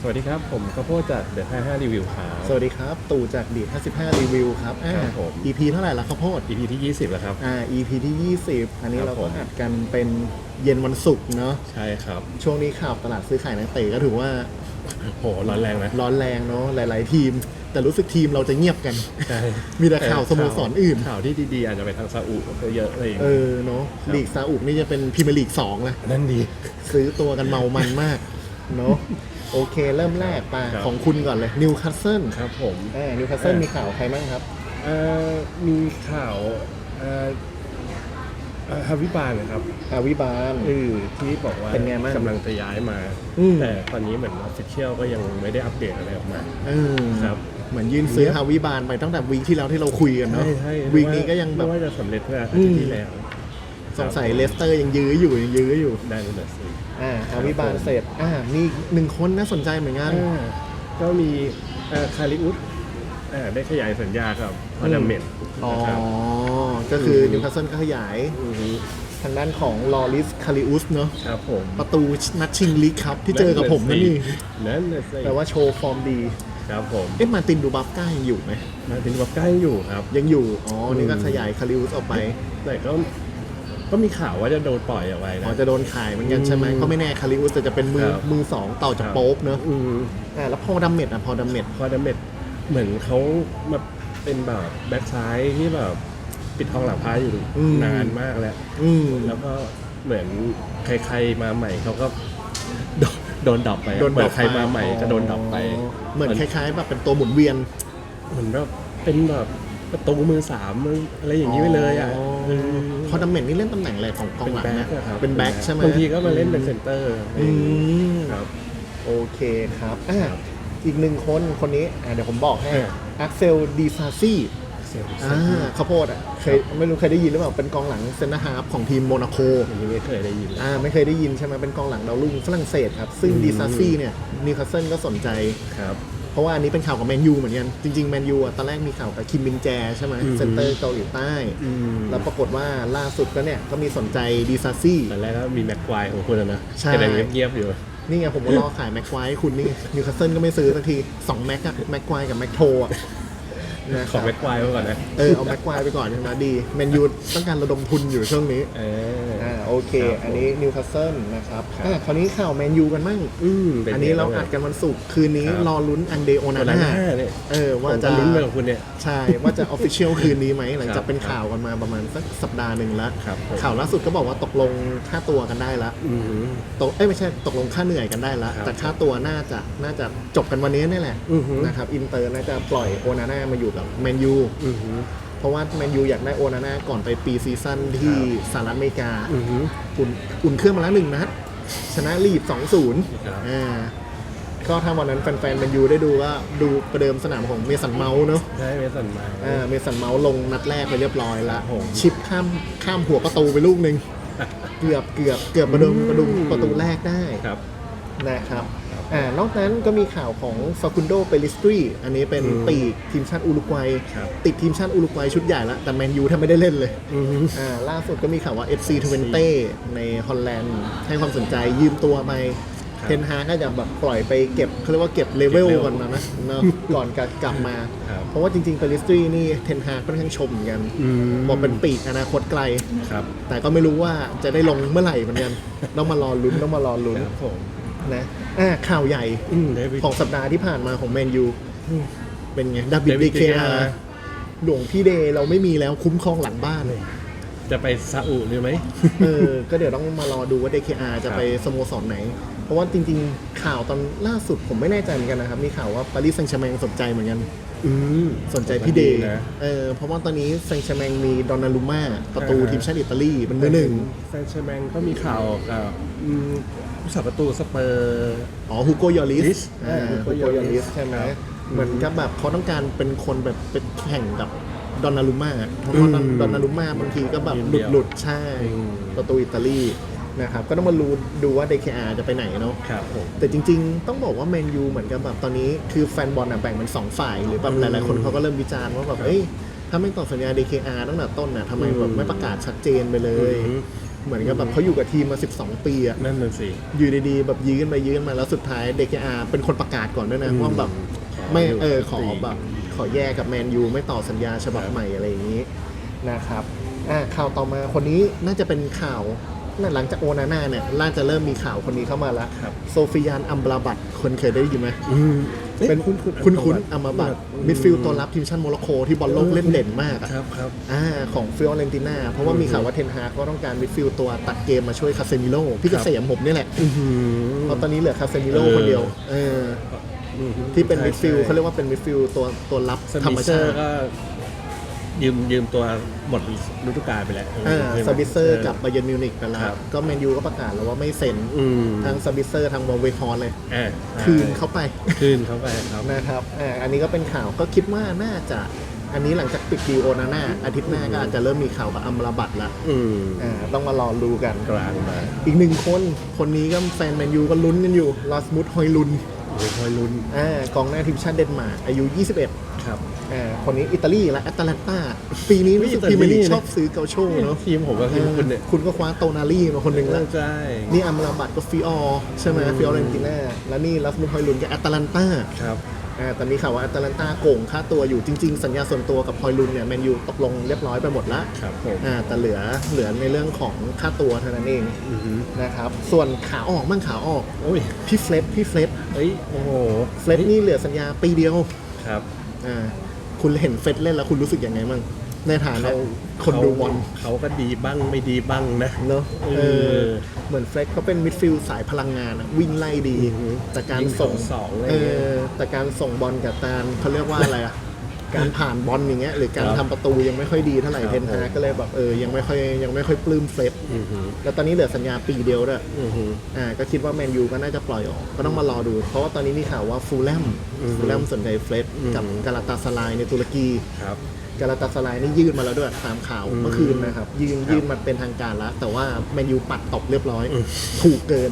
สวัสดีครับ ผมข้าวโพดจากเดอะ55 รีวิวครับ สวัสดีครับ ตู่จากดี55 รีวิวครับอ่า ครับผม EP เท่าไหร่ละข้าวโพด EP ที่ 20 แล้วครับ อ่า EP ที่ 20 อันนี้ครับเราผก็มอัดกันเป็นเย็นวันศุกร์เนาะ ใช่ครับ ช่วงนี้ข่าวตลาดซื้อขายนักเตะก็ถือว่าโห ร้อนแรงนะร้อนแรงเนาะ หลาย ๆ ทีม แต่รู้สึกทีมเราจะเงียบกัน ใช่มีแต่ข่าวสโมสรอื่น ข่าวที่ดีๆ อาจจะไปทางซาอุเยอะอะไรอย่างเอเงี้ยอ เนาะครับลีกซาอุนี่จะเป็นพรีเมียร์ลีก2แล้วนั่นดี ซื้อตัวกันเมามันมาก เนาะโอเค เริ่มแรกไปครับ ของคุณก่อนเลยนิวคาสเซิลครับผม อ่านิวคาสเซิลเออมีข่าวใครบ้างครับ เอ่อมีข่าวเอ่อเอ่อฮาวิบาลนะครับอาวิบาล เออที่บอกว่าเป็นไงบ้างกำลังจะย้ายมา อืม แต่ตอนนี้เหมือนออฟฟิเชียลก็ยังไม่ได้อัปเดตอะไรออกมา เออครับเหมือนยื่นซื้อเนี่ยฮาวิบาลไปตั้งแต่วีคที่แล้วที่เราคุยกันเนาะใช่ใช่วีคนี้ก็ยังแบบ ไม่ว่าจะสำเร็จเมื่ออาทิตย์ที่แล้ว สงสัยเลสเตอร์ยังยื้ออยู่ยังยื้ออยู่ได้เลยสิอ่าฮาวิบาลเสร็จอ่ามีอีกหนึ่งคนน่าสนใจเหมือนกันอ่าก็มีเอ่อคาริอุสอ่าได้ขยายสัญญากับพาดามเมนอ๋อนะครับก็คืออืมนิวคาสเซิลก็ขยายอฮึทางด้านของลอริสคาริอุสเนาะครับผมประตูนัดชิงลีกครับที่เจอกับผมนั่นนี่นั่นน่ะสิแต่ว่าโชว์ฟอร์มดีครับผมเอ๊ะมาร์ตินดูบัฟก้ายังอยู่ไหมมาถึงแบบใกล้อยู่ครับ ยังอยู่ อ๋อ นี่ก็อืมขยายคาริอุสออกไป แต่ก็ ก็มีข่าวว่าจะโดนปล่อยเอาไว้อ๋อนะจะโดนขายเหมือนกันใช่ไหมอืมก็ไม่แน่คาริอุสจะเป็นมือครับมือสองต่อจากโป๊ปเนาะอืมอ่าแล้วพอดัมเมดอะพอดัมเมดพาดามเมนเหมือนเขามาเป็นแบบแบ็คซ้ายที่แบบปิดทองหลังพระอยู่อืมนานมากแล้ว อืม แล้วก็เหมือนใครๆมาใหม่เขาก็โดนโดนดรอปไปอะโดนเหมืดรออนปใครมาใหม่ก็โดนดรอปไปเหมือนคล้ายๆแบบเป็นตัวหมุนเวียน เหมือนแบบเป็นแบบ ประตูมือสามอะไรอย่างนี้ไปเลยอะเออพอดัมเมดนี่เล่นตำแหน่งอะไรของกองเป็นหลังแบ็นะคอะครับเป็นแบ็คใช่ไหมบางทีก็มาเล่นเป็นเซนเตอร์อืมครับ โอเคครับอะอีกหนึ่งคนคนนี้อะเดี๋ยวผมบอกให้เอออักเซลดีซาซี่อ่าข้าวโพดอะเคยไม่รู้เคยได้ยินหรือเปล่าเป็นกองหลังเซนเตอร์ฮาร์ฟของทีมโมนาโก อย่างนี้ไม่เคยได้ยินเลย อ่าไม่เคยได้ยินใช่ไหมเป็นกองหลังดาวรุ่งฝรั่งเศสครับ ซึ่งอืม ดีซาซี่เนี่ยนิวคาสเซิลก็สนใจครับเพ ราะว่าอันนี้เป็นข่าวกับแมนยูเหมือนกัน จริงๆแมนยูอะตอนแรกมีข่าวกับคิมมินแจใช่ไหมอืมเซนเตอร์เกาหลีใต้อืมแล้วปรากฏว่าล่าสุดก็เนี่ยก็มีสนใจดีซาซี่ตอนแรกก็มีแม็กควายของคุณอะนะใช่แกยังเงียบๆอยู่นี่ไงผมก็รอขายแม็กควายให้คุณนี่นิวคาสเซิลก็ไม่ซื้อสักทีสองแม็กอะแม็กควายกับแม็กโทอะนะขคอรับแม็กควายมาก่อนนะ เออเอาแม็กควายไปก่อนใช่ไหมดีแมนยูต้องการระดมทุนอยู่ช่วงนี้ เอออ่า โอเค ครับผมอันนี้นิวคาสเซิลนะครับครับอ่าคราวนี้ข่าวแมนยูกันมั่งอืมป็อันนี้เราไงบ้งอัดกันวันศุกร์คืนนี้ครับ รอลุ้นอันเดโอโอนานาน่าน่าเนี่ยเออว่าผมจะจะลุ้นไปกับคุณเนี่ย ใช่ ว่าจะออฟฟิเชียลคืนนี้ไหมหลังครัจากบเป็นข่าวกันมาประมาณสักสัปดาห์หนึ่งแล้ว ครับผม ข่าวล่าสุดก็บอกว่าตกลงค่าตัวกันได้แล้วอืม ตกเอ้ยไม่ใช่ตกลงค่าเหนื่อยกันได้แล้วครับแต่ค่าตัวน่าจะน่าจะจบกันวันนี้นี่แหละอือหือ นะครับอินเตอร์น่าจะปล่อยโอนาน่ามาอยู่กับแมนยู อือหือ เพราะว่าแมนยูอยากได้โอนาน่าก่อนไปปีซีซั่นที่ครับสหรัฐอเมริกาอือหือ อุ่นอุ่นเครื่องมาแล้วหนึ่งนัดชนะลีด2-0ครับอ่าก็ถ้าวันนั้นแฟนๆแมนยูได้ดูก็ดูประเดิมสนามของเมสันเมาส์เนอะ ใช่เมสันมา อ่าเมสันเมาส์ลงนัดแรกไปเรียบร้อยละครับผมชิปข้ามข้ามหัวประตูไปลูกหนึ่ง เกือบเกือบเกือบประดุมประดุมประตูแรกได้ครับ นะครับ อ่านอกนั้นก็มีข่าวของฟาคุนโดเปลิสตรีอันนี้เป็นอืมปีกทีมชาติอุรุกวัย ครับ ติดทีมชาติอุรุกวัยชุดใหญ่แล้วแต่แมนยูแทบไม่ได้เล่นเลยอือหืออ่าล่าสุดก็มีข่าวว่า FC ทเวนเต้ในฮอลแลนด์ให้ความสนใจยืมตัวไปครับเทนฮาก็จะแบบปล่อยไปเก็บเขาเรียกว่าเก็บเลเวลเก็บเลเวลก่อนนะนะเนอะก่อนกลับมา ครับ เพราะว่าจริงๆเปลิสตรีนี่เทนฮาค่อนข้างชมเหมือนกันอืมบอกเป็นปีกอนาคตไกล ครับแต่ก็ไม่รู้ว่าจะได้ลงเมื่อไหร่เหมือนกันต้องมารอลุ้นต้องมารอลุ้น ครับผม นะอ่าข่าวใหญ่อืมเดวิด ของสัปดาห์ที่ผ่านมาของแมนยูเป็นไงดับบิด David ดีเค De อา Gea หลวงพี่เดย์เราไม่มีแล้วคุ้มครองหลังบ้านเลย จะไปซาอุหรือไหม เออ ก็เดี๋ยวต้องมารอดูว่า DKR จะครับไปสโมสรไหน เพราะว่าจริงๆ ข่าวตอนล่าสุดผมไม่แน่ใจเหมือนกันนะครับ มีข่าวว่าปารีสแซงต์แชร์แมงสนใจเหมือนกัน อืม สนใจพี่เดย์นะเออ เพราะว่าตอนนี้แซงต์แชร์แมงมีดอนนารุม่าประตูอ่า ทีมชาติอิตาลีเป็นมือหนึ่ง แซนเชอร์แมงก็มีข่าวกับอืม ผู้สับประตูสเปอร์ อ๋อฮูโกยอริลิสสอ่าอ่าฮูโกยอริสใช่ไหมครับเหมือนกับแบบเขาต้องการเป็นคนแบบเป็นแข่งกับดอนนารุม่าเพราะว่าดอนอืมดอนนารุม่าบางทีก็แบบยืนหเดี่ลุดยวหลุดๆใช่ อืม ประตูอิตาลีนะครับ ก็ต้องมารู้ดูว่า DKR จะไปไหนเนาะ ครับผม แต่จริงๆ ต้องบอกว่าแมนยูเหมือนกับแบบตอนนี้คือแฟนบอลอะแบ่งเป็นสองฝ่าย หรือแบบอืมหลายๆคนเขาก็เริ่มวิจารณ์ว่าแบบครับเอ้ยถ้าไม่ต่อสัญญา DKR ตั้งแต่ต้นน่ะทำไมแบบอืมไม่ประกาศชัดเจนไปเลย อืมเหมือนกับแบบเขาอยู่กับทีมมา 12 ปีอะนั่นน่ะสิ อยู่ดีๆ แบบยื้อกันไปยื้อกันมาแล้วสุดท้ายเด็กอาเป็นคนประกาศก่อนด้วยนะอืมว่าแบบขอไม่อยู่เออกับขอทีมแบบขอแยกกับแมนยูไม่ต่อสัญญาฉบับครับใหม่อะไรอย่างนี้นะครับอ่าข่าวต่อมาคนนี้น่าจะเป็นข่าวน่าหลังจากโอนาน่าเนี่ยน่าจะเริ่มมีข่าวคนนี้เข้ามาแล้วครับโซฟิยานอัมบราบัตคนเคยได้ยินไหม อืมอ๊ะเป็นคุ้นคุ้นคุ้นๆอัมบราบัตมิดฟิลด์ตัวรับทีมชาติโมร็อกโกที่บอลโลกเล่นเด่นมากอะครับครับอ่าของฟิออเรนติน่าเพราะว่ามีข่าวว่าเทนฮากก็ต้องการมิดฟิลด์ตัวตัดเกมมาช่วยคาเซมิโลพี่เกษมผมนี่แหละอื้อหือ เพราะตอนนี้เหลือคาเซมิโลเออคนเดียวเอออือหือที่เป็นมิดฟิลด์ใช่เขาเรียกว่าเป็นมิดฟิลด์ตัวตัวรับสธรมิรมเซอชาร์ติก็ ยืมยืมตัวหมดฤดูกาลไปแล้วอ่าใช่ไหม ซาบิเซอร์กับบาเยร์นมิวนิกไปแล้ครัวบก็แมนยูก็ประกาศแล้วว่าไม่เซ็นอืมทางซาบิเซอร์ทางวอลเวฮอนเลย อ่าใช่คืนเข้าไปคืนเข้าไปครับ นะครับอ่าอันนี้ก็เป็นข่าวก็คิดว่าน่าจะอันนี้หลังจากปิดดีลโอนาน่าอาทิตย์หน้าก็อาจจะเริ่มมีข่าวกับอัมราบัตละอืมอ่าต้องมารอดูกัน กลางมาอีกหนึ่งคน คนนี้ก็แฟนแมนยูก็ลุ้นกันอยู่ลาสมุดฮอยลุน โอ้ยคอยลุ้นอ่ากองหน้าทีมชาติเดนมาร์กอายุ 21 ครับอ่าคนนี้อิตาลีและแอตแลนตาปีนี้รู้สึกอิตาลีพรีเมียร์ลีกนะชอบซื้อเกาโชเนาะทีมผมก็คือคุณเนี่ยคุณก็คว้าโตนาลี่มาคนหนึ่งแล้วใช่นี่อัมราบัตก็ฟิออร์ใช่ไหมอืมฟิออเรนติน่าแล้วนี่ลัสมุนฮอยลุนกับแอตแลนตาครับ อ่าแต่มีข่าวว่าแอตแลนตาโกงค่าตัวอยู่จริง ๆ สัญญาส่วนตัวกับฮอยลุนเนี่ยแมนยูตกลงเรียบร้อยไปหมดละครับผมอ่าแต่เหลือเหลือในเรื่องของค่าตัวเท่านั้นเองอือหือนะครับส่วนขาออกมั่งขาออกโอ้ยพี่เฟล็ดพี่เฟล็ดเอ้ยโอ้โหเฟล็ดนี่เหลือสัญญาปีเดียวครับอ่าคุณเห็นเฟล็ดเล่นแล้วคุณรู้สึกยังไงมั่ง ในฐานะเขาคนดูบอลเขาก็ดีบ้างไม่ดีบ้างนะเนอะเออเออเหมือนเฟล็ดเขาเป็นมิดฟิลด์สายพลังงานอะวิ่งไล่ดีอือหือแต่การยิงส่งสองๆอะไรเอเงี้ยอแต่การส่งบอลกับการเขาเรียกว่าอะไรอะการผ่านบอลอย่างเงี้ยหรือการครับทำประตูยังไม่ค่อยดีเท่าไหร่ครับเทนฮากก็เลยแบบเออยังไม่ค่อยยังไม่ค่อยปลื้มเฟล็ดอือหือแล้วตอนนี้เหลือสัญญาปีเดียวด้วยอือหืออ่าก็คิดว่าแมนยูก็น่าจะปล่อยออกก็ต้องมารอดู เพราะว่าตอนนี้มีข่าวว่าฟูลแลมอือฮึฟูลแลมสนใจเฟล็ดอืมกับกาลาตาสลายในตุรกีครับ กาลาตาสลายนี่ยื่นมาแล้วด้วยตามข่าวอืมเมื่อคืนนะครับ ยื่นครับยื่นมาเป็นทางการแล้ว แต่ว่าแมนยูปัดตกเรียบร้อยอืมถูกเกิน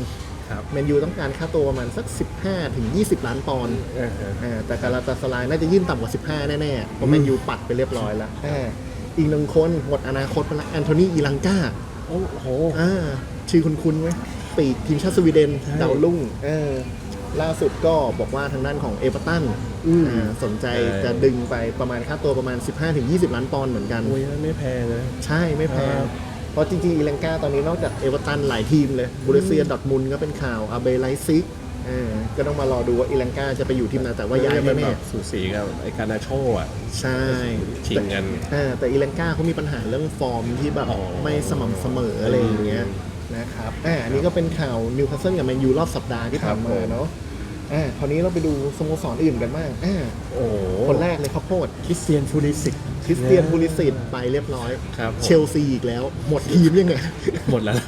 ครับแมนยูต้องการค่าตัวประมาณสัก 15ถึง20 ล้านปอนด์อ่าฮะอ่าแต่กาลาตาสลายน่าจะยื่นต่ำกว่า 15 แน่ๆเพราะแมนยูปัดไปเรียบร้อยแล้วอ่าอีกหนึ่งคนหมดอนาคตไปแล้วแอนโทนีอีลังกาโอ้โหอ่าชื่อคุณคุณไหมปีกทีมชาติสวีเดนใช่ดาวรุ่งเออล่าสุดก็บอกว่าทางด้านของเอเวอร์ตัน อืม อ่าสนใจใช่จะดึงไปประมาณค่าตัวประมาณ 15-20 ล้านปอนด์เหมือนกัน โอ้ยไม่แพงนะ ใช่ไม่แพงครับเพราะจริงๆอีเลงกาตอนนี้นอกจากเอเวอร์ตันหลายทีมเลยบูเรเซียดอร์ทมุนด์ก็เป็นข่าวอาเบไลซิกเออก็ต้องมารอดูว่าอีเลงกาจะไปอยู่ทีมไหนแต่ว่าย้ายเป็นแบแน่บสูสีกับไอ้การนาโชอะๆใช่ชิงกัน อ่าแต่อีเลงกาเขามีปัญหาเรื่องฟอร์มที่แบบอ๋อ ไม่สม่ำเสมออะไรอย่างเงี้ยนะครับอ่าอันนี้ก็เป็นข่าวนิวคาสเซิลกับแมนยูรอบสัปดาห์ที่ผ่านครับมาผมเนาะ อ่าคราวนี้เราไปดูสโมสรอื่นกันบ้างอ่าโอ้โหคนแรกเลยข้าวโพดคริสเตียนฟูริสิกคริสเตียนบูริสิตไปเรียบร้อย ครับผมเชลซีอีกแล้ว หมดทีมยังไง หมดแล้วนะ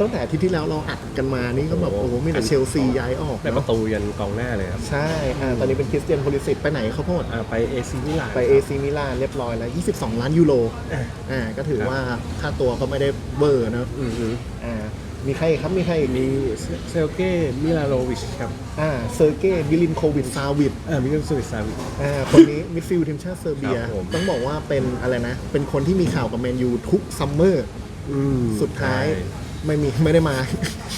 ตั้งแต่อาที่ที่แล้วเราอัดกันมานี่ก็แบบโอ้โอ้โหโหมีแต่เชลซีย้ายออกแต่ประตูยันกองหน้าเลยครับใช่อ่าตอนนี้เป็นคริสเตียนบูริสิตไปไหนข้าวโพด อ่าไปเอซีมิลานไปเอซีมิลานเรียบร้อยแล้ว 22 ล้านยูโร อะอ่าก็ถือครับว่าค่าตัวก็ไม่ได้เบอร์เนอะอือหืออ่า มีใครอีกครับมีใครอีกมีเซลเก้มิลาโลวิชครับอ่าเซอร์เกย์บิลินโควิดซาวิดอ่ามิลานสวิตซาวิอ่าคนนี้มิดฟิลด์ทีมชาติเซอร์เบีย ครับผม ต้องบอกว่าเป็นอะไรนะ เป็นคนที่มีข่าวกับแมนยูทุกซัมเมอร์ อืมสุดท้ายใช่ ไม่มีไม่ได้มา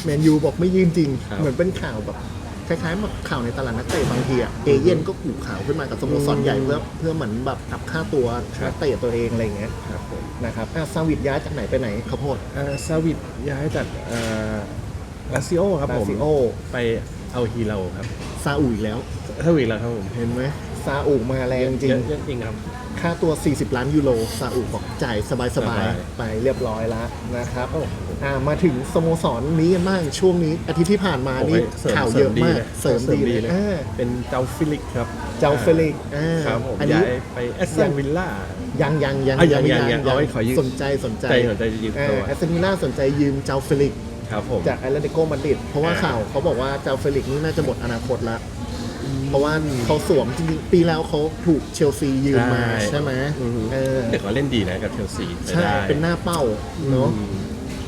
แมนยูบอกไม่ยื่นจริง ครับ เหมือนเป็นข่าวแบบ คล้ายๆแบบข่าวในตลาดนักเตะบางทีอะเอเย่นก็กูข่าวขึ้นมากับสโมสรอืมใหญ่เพื่อเพื่อเหมือนแบบอัพค่าตัวครับนักเตะตัวเองอะไรอย่างเงี้ยครับผมนะครับอะซาวิดย้ายจากไหนไปไหนข้าวโพดอ่าซาวิดย้ายจากอ่าลาซิโอครับลาผมซิโอไปเอาฮีโร่ครับซาอุอีกแล้วซาวิดแล้วครับผมเห็นไหมซาอุมาแรงจริงเยอะเยอะจริงครับ ค่าตัว 40 ล้านยูโรซาอุบอกจ่ายสบายสบายๆไปเรียบร้อยแล้วนะครับอ่ามาถึงสโมสรนี้กันบ้างช่วงนี้อาทิตย์ที่ผ่านมาโอ้นี่ยสริข่าวเยอะมากนะเสริมดีเลยนะอ่าเป็นเจ้าฟิลิกครับเจ้าเฟลิกอ่าครับผมอันนี้ย้ายไปแอสตันวิลล่า ยังยังยังอะยังยังยังเอาไว้ขอยืมสนใจสนใจใจสนใจจะยืมตัว แอสเซนมิล่าสนใจยืมเจ้าเฟลิกครับผม จากแอตเลติโกมาดริดเพราะว่าอ่า ข่าวเขาบอกว่าเจ้าเฟลิกนี่น่าจะหมดอนาคตแล้ว เพราะว่าเขาสวมจริงๆปีแล้วเขาถูกเชลซียืมมาใช่ไหมอือฮึเออแต่เขาเล่นดีนะกับเชลซีใช่ได้เป็นหน้าเป้าเนาะอืม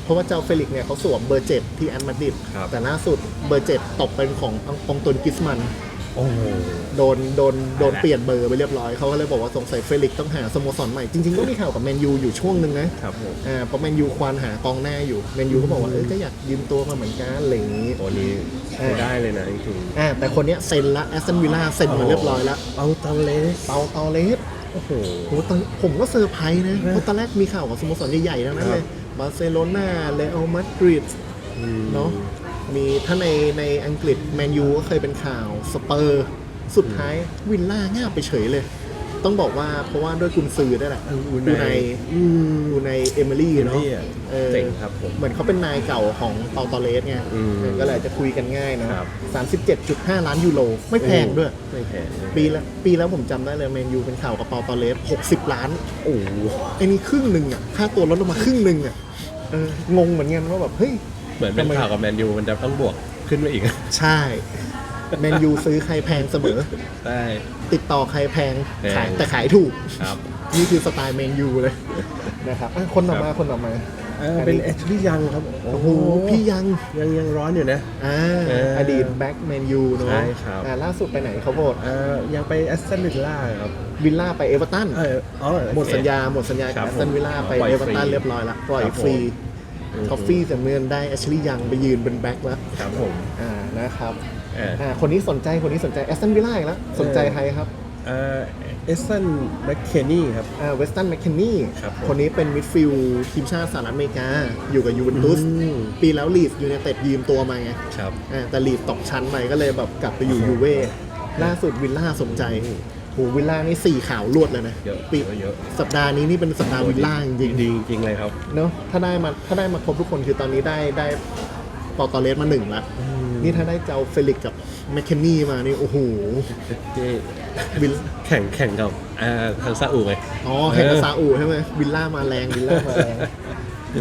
เพราะว่าเจ้าเฟลิกซ์เนี่ยเขาสวมเบอร์เจ็ดที่แอนมาดริดครับแต่ล่าสุดเบอร์เจ็ดตกเป็นขององตวนกิสมัน โอ้โห โดนโดนโดนตายละเปลี่ยนเบอร์ไปเรียบร้อยเขาก็เลยบอกว่าสงสัยเฟลิกซ์ต้องหาสโมสรใหม่ จริงๆก็มีข่าวกับแมนยูอยู่ช่วงหนึ่งนะครับผมอ่าเพราะแมนยูควานหากองหน้าอยู่แมนยูก็บอกว่าเออก็อยากยืมตัวมาเหมือนกันอะไรอย่างนี้ ตัวนี้ใช้ได้เลยนะจริงอ่าแต่คนเนี้ยเซ็นละแอสตันวิลล่าเซ็นๆมาเรียบร้อยแล้วเอาตังเลสเตาเตาเลสโอ้โห โหตอนผมก็เซอร์ไพรส์นะนะเพราะตอนแรกมีข่าวกับสโมสรใหญ่ๆทั้งนั้นครับเลยบาร์เซโลนาเรอัลมาดริดอืมเนาะ มีถ้าในในอังกฤษแมนยูก็เคยเป็นข่าวสเปอร์สุดท้ายวิลล่าง่าบไปเฉยเลย ต้องบอกว่าเพราะว่าด้วยกุนซือด้วยแหละอูอยู่ในอืมอยู่ในเอมิลี่เนาะนี่อะเออเจ๋งครับผมเหมือนเขาเป็นนายเก่าของเปาตอเลสไงอืมเออก็เลยจะคุยกันง่ายนะครับสามสิบเจ็ดจุดห้าล้านยูโรไม่แพงด้วยไม่แพงปีละปีแล้วผมจำได้เลยแมนยูเป็นข่าวกับเปาตอเลสหกสิบล้านโอ้โหไอ้นี่ครึ่งหนึ่งอะค่าตัวลดลงมาครึ่งหนึ่งอะเอองงเหมือนกันว่าแบบเฮ้ย เหมือนเป็นทำไมข่าวกับแมนยูมันจะต้องบวกขึ้นมาอีก ใช่ แมนยูซื้อใครแพงเสมอได้ติดต่อใครแพงแพง ขายแต่ขายถูก ครับ นี่คือสไตล์แมนยูเลยนะครับอะคนต่อมาครับคนต่อมา เออเป็นแอชลีย์ยังครับโอ้โหพี่ยังยังยังร้อนอยู่นะ อ่าเออออดีตแบ็กแมนยูเนาะใช่ครับ อ่าล่าสุดไปไหนเขาบอกเออยังไปแอสตันวิลล่าครับวิลล่าไปเอเวอร์ตัน เอออ๋อโอเคหมดสัญญาหมดสัญญาครักับบแอสตันวิลล่าไปปล่อยเอเวอร์ตันฟรีเรียบร้อยละปล่อยครับผม ฟรีอืม ทอฟฟี่แต่เมือนได้แอชลีย์ยังไปยืนเป็นแบ็กแล้วครับผมอ่านะครับเอออ่าคนนี้สนใจคนนี้สนใจแอสตันวิลล่าอีกแล้วสนใจใครครับเออเอสตันแมคเคนนี่ครับ อ่าเวสตันแมคเคนนี่ครับผมคนนี้เป็นมิดฟิลด์ทีมชาติสหรัฐอเมริกา อยู่กับยูเวนตุสอืม ปีแล้วลีดยูไนเต็ดยืมตัวมาไง ครับ อ่าแต่ลีดตกชั้นไปก็เลยแบบกลับไปอยู่ยูเว่ล่าสุดวิลล่าสนใจ โหวิลล่านี่สี่ข่าวรวดเลยนะเยอะปีเยอะสัปดาห์นี้นี่เป็นสัปดาห์วิลล่าจริงดีจริงเลยครับๆเนาะถ้าได้มาถ้าได้มาครบทุกคนคือตอนนี้ได้ได้ปอตอเลสมาหนึ่งละนี่ถ้าได้เจ้าเฟลิกซ์กับแมคเคนนี่มานี่โอ้โหที่วิลแข่งแข่งกับอ่าทางซาอุไงอ๋อแข่งกับซาอุใช่ไหมวิลล่ามาแรงวิลล่ามาแรง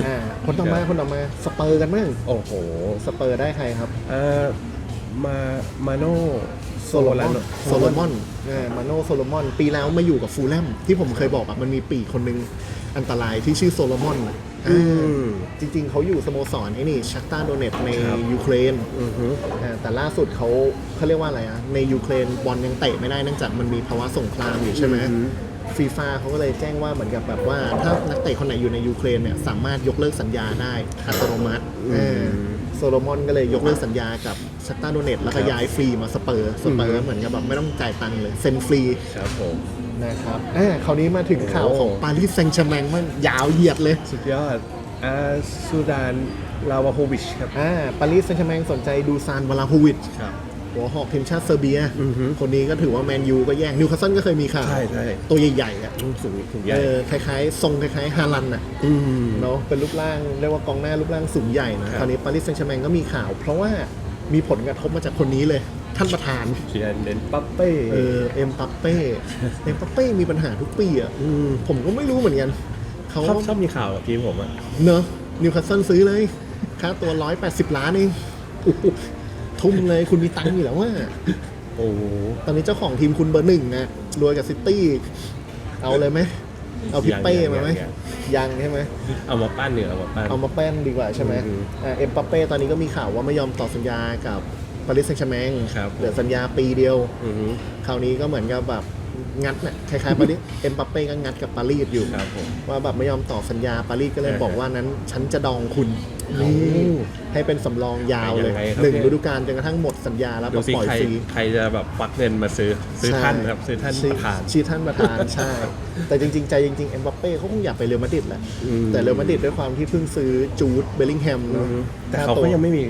อ่าคนต่อมาคนต่อมาสเปอร์กันบ้างโอ้โห สเปอร์ได้ใครครับเอ่อมามาโน โซโลมอนโซโลมอนอ่ามาโนโซโลมอน ปีแล้วมาอยู่กับฟูลแลมที่ผมเคยบอกอะมันมีปีกคนหนึงอันตรายที่ชื่อโซโลมอนอะอือ่ามจริง ๆ เขาอยู่สโมสรไอ้นี่ชักตาโดเนตในครับยูเครนอือฮึอ่าแต่ล่าสุดเขาเขาเรียกว่าอะไรอะในยูเครนบอลยังเตะไม่ได้เนื่องจากมันมีภาวะสงครามอยู่ใช่ไหมอือฮึ ฟีฟ่าเขาก็เลยแจ้งว่าเหมือนกับแบบว่า ถ้านักเตะคนไหนอยู่ในยูเครนเนี่ยสามารถยกเลิกสัญญาได้อัตโนมัติอืมเออโซโลมอนก็เลยยกเลิกสัญญากับชักตาโดเนตแล้วก็ครับย้ายฟรีมาสเปอร์สเปอร์อืมเหมือนกับแบบไม่ต้องจ่ายตังค์เลยเซ็นฟรีครับผมนะครับอ่าคราวนี้มาถึงข่าวของโอ้ปารีสแซงต์แชร์แมงมันยาวเหยียดเลยสุดยอดอ่าซูดานลาวาโฮวิชครับอ่าปารีสแซงต์แชร์แมงสนใจดูซานวาลาโฮวิชครับ หัวหอกทีมชาติเซอร์เบีย อือฮึคนนี้ก็ถือว่าแมนยูก็แย่งนิวคาสเซิลก็เคยมีข่าวใช่ใช่ ตัวใหญ่ๆอะสูงสูงใหญ่เออคล้ายๆ ทรงคล้ายๆฮาลันอะอืมเนาะเป็นรูปร่างเรียกว่ากองหน้ารูปร่างสูงใหญ่นะครับ คราวนี้ปารีสแซงต์แชร์แมงก็มีข่าว เพราะว่ามีผลกระทบมาจากคนนี้เลย ท่านประธาน เชียนเดนปัปเป้เออเอ็มปัปเป้เอ็มปัปเป้มีปัญหาทุกปีอะอืมผมก็ไม่รู้เหมือนกันเขาชอบชอบมีข่าวกับทีมผมอะ เนอะนิวคาสเซิลซื้อเลย ค่าตัว 180 ล้านเอง ทุ่มเลยคุณมีตังค์อยู่แล้วว่าโอ้โหตอนนี้เจ้าของทีมคุณเบอร์หนึ่งนะรวยกับซิตี้เอาเลยไหมเอาพี่เป้มาไหมยังยังใช่ไหมเอามาปั้นเนี่ยเอามาปั้นเอามาแป้นดีกว่าใช่ไหมอืมอ่าเอ็มปัปเป้ตอนนี้ก็มีข่าวว่าไม่ยอมต่อสัญญากับปารีสแซงต์แชร์แมงครับเหลือสัญญาปีเดียวอือฮึคราวนี้ก็เหมือนกับแบบ งัดน่ะคล้ายๆปารีสเอ็มปัปเป้ก็งัดกับปารีสอยู่ ครับผม ว่าแบบไม่ยอมต่อสัญญาปารีสก็เลยอ่าฮะบอกว่านั้น ฉันจะดองคุณโอ้นี่ให้เป็นสำรองยาวเลยยังไงครับหนึ่งเนี่ย ฤดูกาลจนกระทั่งหมดสัญญาแล้วดูก็สิปล่อยใครฟรี ใครจะแบบควักเงินมาซื้อ ซื้อท่านครับ ซื้อท่านชื่ประธาน ชื่อท่านประธาน ใช่ แต่จริง ๆ ใจจริงๆเอ็มบัปเป้เขาคงอยากไปเรอัลมาดริดแหละ อืม แต่เรอัลมาดริดด้วยความที่เพิ่งซื้อจูดเบลลิงแฮมอืเนาะอฮึแต่เขาก็ยังไม่มี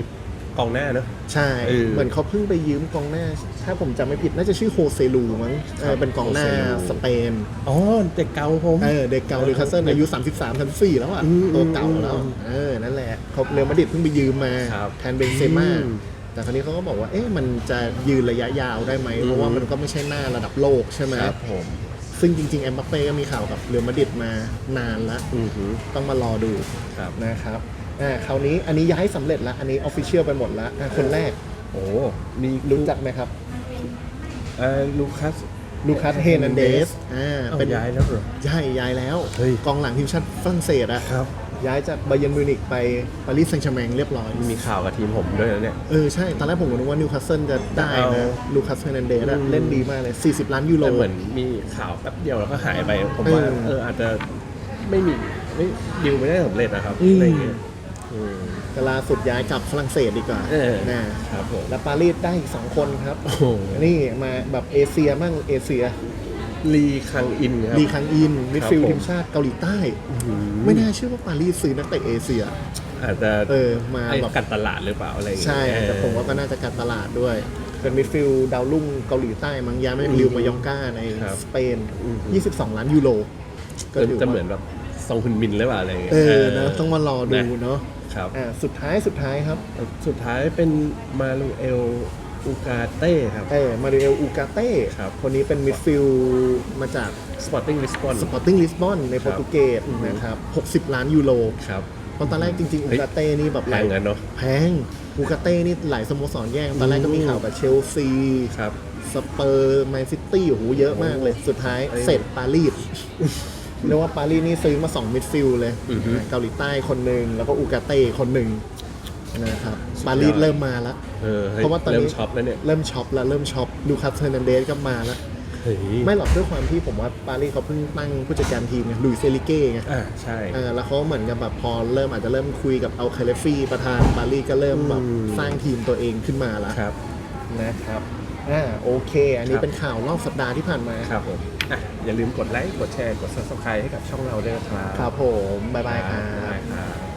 กองหน้าเนอะ ใช่ เออเหมือนเขาเพิ่งไปยืมกองหน้า ถ้าผมจำไม่ผิดน่าจะชื่อโฮเซลูมั้งเออเป็นกองหน้าโฮเซลู สเปน อ๋อเด็กเก่าผม เออเด็กเก่าดิวคาสเซิลอายุ 33 34 แล้วอะ อืมตัวเก่าแล้ว อืมเออ นั่นแหละเขาเรอัลมาดริดเพิ่งไปยืมมาครับแทนเบนเซม่าอืมแต่คราวนี้เขาก็บอกว่า เอ๊ะมันจะยืนระยะยาวได้ไหม เพราะว่าอืม มันก็ไม่ใช่หน้าระดับโลกใช่ไหมครับผมซึ่งจริงๆ เอ็มบัปเป้ก็มีข่าวกับเรอัลมาดริดมานานละ อือฮึต้องมารอดูครับ นะครับ อ่าคราวนี้อันนี้ย้ายสำเร็จแล้วอันนี้ออฟฟิเชียลไปหมดแล้วอะคนแรกโอ้มีรู้จักไหมครับเอ่อลูคัส ลูคัสเฮนันเดสอ่าเอาเป็นย้ายแล้วเหรอ ย้ายย้ายแล้ว เฮ้ย กองหลังทีมชาติฝรั่งเศสอะครับ ย้ายจากบาเยร์นมิวนิกไปปารีสแซงต์แชร์แมงเรียบร้อย มีข่าวกับทีมผมด้วยนะเนี่ย เออ ใช่ ตอนแรกผมก็นึกว่านิวคาสเซิลจะได้เอานะลูคัสเฟรนันเดสอะอืม เล่นดีมากเลย 40 ล้านยูโร แต่เหมือนมีข่าวแป๊บเดียวแล้วก็หายไป ผมว่าเออเอออาจจะไม่มีไม่ดิวไม่ได้สำเร็จนะครับอืม อะไรเงี้ย อืมแต่ล่าสุดย้ายกลับฝรั่งเศสดีกว่าเออ นะครับผม แล้วปารีสได้อีก2คนครับ โอ้โห นี่มาแบบเอเชียมั่งเอเชียลีคังอินครับ ดีคังอินมิดฟิลด์ผม ทีมชาติเกาหลีใต้ อื้อหือไม่น่าเชื่อว่าปารีสซื้อนักเตะเอเชีย อาจจะเออมาไอ้แบบ กันตลาดหรือเปล่าอะไรเงี้ยใช่แต่ผมว่าก็น่าจะการตลาดด้วย เป็นมิดฟิลด์ดาวรุ่งเกาหลีใต้มั้งย้ายมาจากลิวมายองกาในครับสเปน อืม 22 ล้านยูโรก็จะถือจะว่าเหมือนแบบซองคุณมินหรือเปล่าอะไรเงี้ย เออเนอะต้องมารอดูนะเนาะ ครับ อ่าสุดท้ายสุดท้ายครับสุดท้ายเป็นมาลูเอลอูกาเต้ครับ เออมาริเอลอูกาเต้ครับ คนนี้เป็นมิดฟิลด์มาจากสปอร์ติ้งลิสบอนสปอร์ติ้งลิสบอนในคโปรับรตุเกสอือฮึนะครับ 60 ล้านยูโรครับเพราะตอนแรกจริงๆอูเฮ้ยกาเต้นี่แบบแพงกันเนาะแพงอูกาเต้นี่หลายสโมสรแย่งตอนแรกก็มีข่าวกับเชลซีครับสเปอร์แมนซิตี้โอ้โหเยอะมากเลย สุดท้ายเอ้ยเสร็จปารีส เรียกว่าปารีสนี่ซื้อมา2มิดฟิลด์เลยอือฮึ เกาหลีใต้คนหนึ่งแล้วก็อูกาเต้คนหนึ่งนะครับสุดยอดปารีสเริ่มมาแล้ว เออฮ้ยเพราะว่าตอนนี้ เริ่มช็อปแล้วเนี่ยเริ่มช็อปแล้วเริ่มช็อปดูคัสเทอร์นันเดสก็มาแล้ว เฮ้ยไม่หรอกด้วยความที่ผมว่าปารีสเขาเพิ่งตั้งผู้จัดการทีมไงลุยเซลิเก้ไงอ่าใช่ เออแล้วเขาเหมือนกับแบบพอเริ่มอาจจะเริ่มคุยกับเอาเคเลฟี่ประธานปารีสก็เริ่มแบบอืม สร้างทีมตัวเองขึ้นมาแล้วครับ นะครับอ่าโอเค อันนี้ครับ เป็นข่าวรอบสัปดาห์ที่ผ่านมา ครับผม อะอย่าลืมกดไลค์กดแชร์กด subscribe ให้กับช่องเราด้วยนะครับครับผม บ๊ายบายครับบ๊ายบายครับ